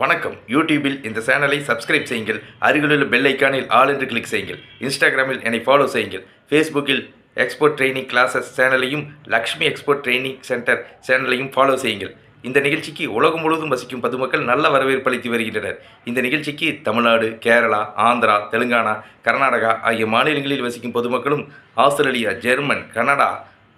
வணக்கம். யூடியூபில் இந்த சேனலை சப்ஸ்கிரைப் செய்யுங்கள். அருகிலுள்ள பெல் ஐக்கானில் ஆல் என்று கிளிக் செய்யுங்கள். இன்ஸ்டாகிராமில் என்னை ஃபாலோ செய்யுங்கள். ஃபேஸ்புக்கில் எக்ஸ்போர்ட் ட்ரைனிங் கிளாஸஸ் சேனலையும் லக்ஷ்மி எக்ஸ்போர்ட் ட்ரைனிங் சென்டர் சேனலையும் ஃபாலோ செய்யுங்கள். இந்த நிகழ்ச்சிக்கு உலகம் முழுவதும் வசிக்கும் பொதுமக்கள் நல்ல வரவேற்பு அளித்து வருகின்றனர். இந்த நிகழ்ச்சிக்கு தமிழ்நாடு கேரளா ஆந்திரா தெலுங்கானா கர்நாடகா ஆகிய மாநிலங்களில் வசிக்கும் பொதுமக்களும் Australia German Canada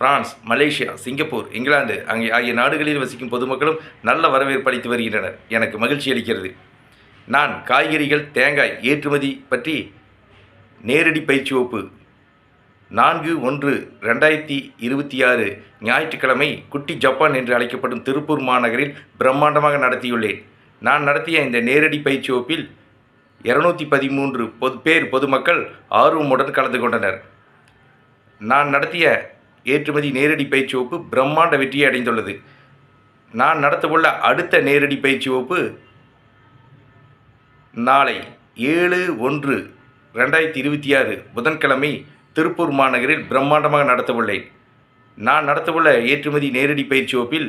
France Malaysia Singapore England அங்கே ஆகிய நாடுகளில் வசிக்கும் பொதுமக்களும் நல்ல வரவேற்பு அளித்து வருகின்றனர். எனக்கு மகிழ்ச்சி அளிக்கிறது. நான் காய்கறிகள் தேங்காய் ஏற்றுமதி பற்றி நேரடி பயிற்சி வகுப்பு நான்கு ஒன்று ரெண்டாயிரத்தி இருபத்தி ஆறு ஞாயிற்றுக்கிழமை குட்டி ஜப்பான் என்று அழைக்கப்படும் திருப்பூர் மாநகரில் பிரம்மாண்டமாக நடத்தியுள்ளேன். நான் நடத்திய இந்த நேரடி பயிற்சி வகுப்பில் இருநூற்றி பதிமூன்று பொது பேர் பொதுமக்கள் ஆர்வமுடன் கலந்து கொண்டனர். நான் நடத்திய ஏற்றுமதி நேரடி பயிற்சி வகுப்பு பிரம்மாண்ட வெற்றியை அடைந்துள்ளது. நான் நடத்தவுள்ள அடுத்த நேரடி பயிற்சி வகுப்பு நாளை ஏழு ஒன்று ரெண்டாயிரத்தி இருபத்தி ஆறு புதன்கிழமை திருப்பூர் மாநகரில் பிரம்மாண்டமாக நடத்தவுள்ளேன். நான் நடத்தவுள்ள ஏற்றுமதி நேரடி பயிற்சி வகுப்பில்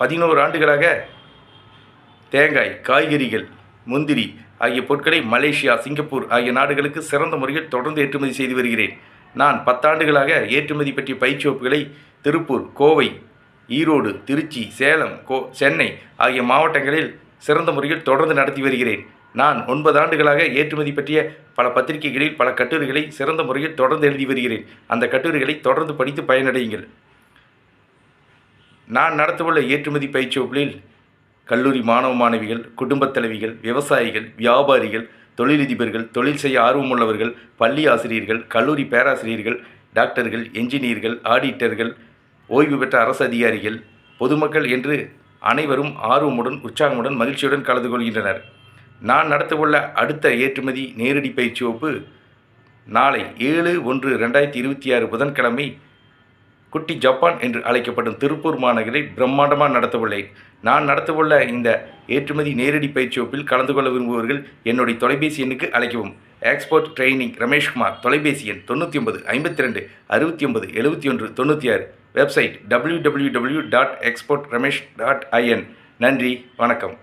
பதினோரு ஆண்டுகளாக தேங்காய் காய்கறிகள் முந்திரி ஆகிய பொருட்களை மலேசியா சிங்கப்பூர் ஆகிய நாடுகளுக்கு சிறந்த முறையில் தொடர்ந்து ஏற்றுமதி செய்து வருகிறேன். நான் பத்தாண்டுகளாக ஏற்றுமதி பற்றிய பயிற்சி வகுப்புகளை திருப்பூர் கோவை ஈரோடு திருச்சி சேலம் கோ சென்னை ஆகிய மாவட்டங்களில் சிறந்த முறையில் தொடர்ந்து நடத்தி வருகிறேன். நான் ஒன்பது ஆண்டுகளாக ஏற்றுமதி பற்றிய பல பத்திரிகைகளில் பல கட்டுரைகளை சிறந்த முறையில் தொடர்ந்து எழுதி வருகிறேன். அந்த கட்டுரைகளை தொடர்ந்து படித்து பயனடையுங்கள். நான் நடத்தவுள்ள ஏற்றுமதி பயிற்சி வகுப்பில் கல்லூரி மாணவ மாணவிகள் குடும்பத் தலைவிகள் விவசாயிகள் வியாபாரிகள் தொழிலதிபர்கள் தொழில் செய்ய ஆர்வமுள்ளவர்கள் பள்ளி ஆசிரியர்கள் கல்லூரி பேராசிரியர்கள் டாக்டர்கள் என்ஜினியர்கள் ஆடிட்டர்கள் ஓய்வு பெற்ற அரசு அதிகாரிகள் பொதுமக்கள் என்று அனைவரும் ஆர்வமுடன் உற்சாகமுடன் மகிழ்ச்சியுடன் கலந்து கொள்கின்றனர். நான் நடத்தவுள்ள அடுத்த ஏற்றுமதி நேரடி பயிற்சி வகுப்பு நாளை ஏழு ஒன்று ரெண்டாயிரத்தி இருபத்தி ஆறு புதன்கிழமை குட்டி ஜப்பான் என்று அழைக்கப்படும் திருப்பூர் மாநகரில் பிரம்மாண்டமாக நடத்தவுள்ளேன் நான் நடத்தவுள்ள இந்த ஏற்றுமதி நேரடி பயிற்சி வகுப்பில் கலந்து கொள்ள விரும்புபவர்கள் என்னுடைய தொலைபேசி எண்ணுக்கு அழைக்கவும். எக்ஸ்போர்ட் ட்ரைனிங் ரமேஷ்குமார் தொலைபேசி எண் தொண்ணூற்றி ஒன்பது ஐம்பத்தி ரெண்டு அறுபத்தி ஒன்பது எழுபத்தி ஒன்று தொண்ணூற்றி ஆறு website W W W dot export Ramesh dot IN நன்றி வணக்கம்.